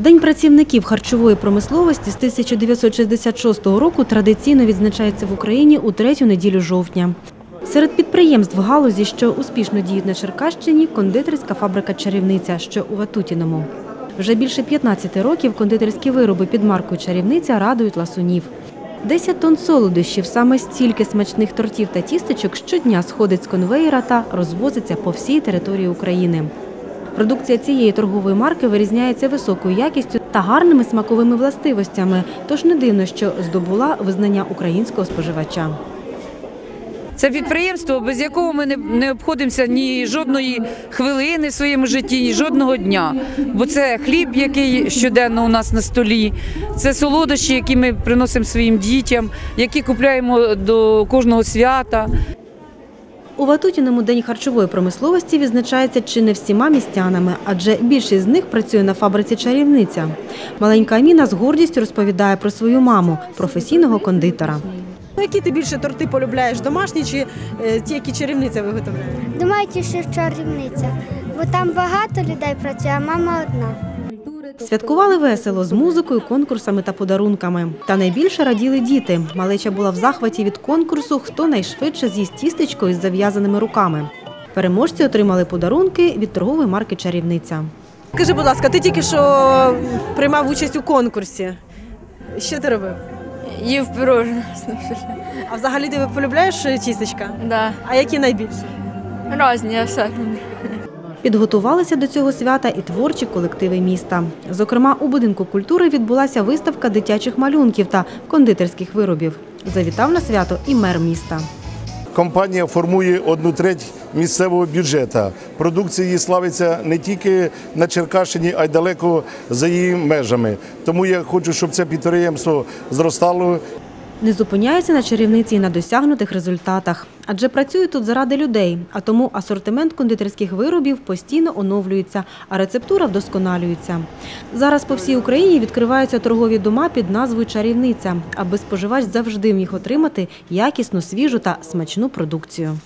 День працівників харчової промисловості з 1966 року традиційно відзначається в Україні у третю неділю жовтня. Серед підприємств галузі, що успішно діють на Черкащині, кондитерська фабрика Чарівниця, що у Ватутіному. Вже більше 15 років кондитерські вироби під маркою Чарівниця радують ласунів. 10 тонн солодощів, саме стільки смачних тортів та тістечок щодня сходить з конвеєра та розвозиться по всій території України. Продукція цієї торгової марки вирізняється високою якістю та гарними смаковими властивостями, тож не дивно, що здобула визнання українського споживача. Це підприємство, без якого ми не, обходимося ні жодної хвилини в своєму житті, ні жодного дня. Бо це хліб, який щоденно у нас на столі, це солодощі, які ми приносимо своїм дітям, які купляємо до кожного свята. У Ватутіному день харчової промисловості відзначається чи не всіма містянами, адже більшість з них працює на фабриці чарівниця. Маленька Аміна з гордістю розповідає про свою маму, професійного кондитера. Ну, Які ти більше торти полюбляєш? Домашні чи е, ті, які чарівниця виготовляє? Думаю, що чарівниця, бо там багато людей працює, а мама одна. Святкували весело з музикою, конкурсами та подарунками. Та найбільше раділи діти. Малеча була в захваті від конкурсу Хто найшвидше з'їсть тістечко із зав'язаними руками. Переможці отримали подарунки від торгової марки Чарівниця. Скажи, будь ласка, ти тільки що приймав участь у конкурсі. Що ти робив? Їв пирожне. А взагалі ти полюбляєш тістечка? Да. А які найбільше? Разні, я все. Підготувалися до цього свята і творчі колективи міста. Зокрема, у будинку культури відбулася виставка дитячих малюнків та кондитерських виробів. Завітав на свято і мер міста. Компанія формує одну треть місцевого бюджету. Продукція її славиться не тільки на Черкащині, а й далеко за її межами. Тому я хочу, щоб це підприємство зростало Не зупиняється на чарівниці і на досягнутих результатах, адже працює тут заради людей, а тому асортимент кондитерських виробів постійно оновлюється, а рецептура вдосконалюється. Зараз по всій Україні відкриваються торгові дома під назвою Чарівниця, аби споживач завжди міг отримати якісну, свіжу та смачну продукцію.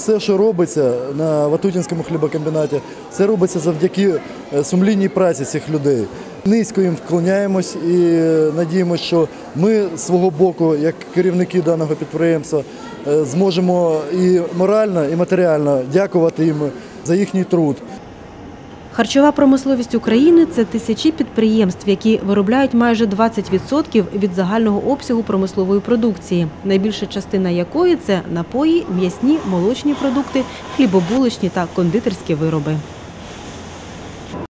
Все, що робиться на Ватутінському хлібокомбінаті, це робиться завдяки е, сумлінній праці цих людей. Низько їм вклоняємось і е, надіємося, що ми з свого боку, як керівники даного підприємства, е, зможемо і морально, і матеріально дякувати їм за їхній труд. Харчова промисловість України це тисячі підприємств, які виробляють майже 20% від загального обсягу промислової продукції, найбільша частина якої це напої, м'ясні, молочні продукти, хлібобулочні та кондитерські вироби.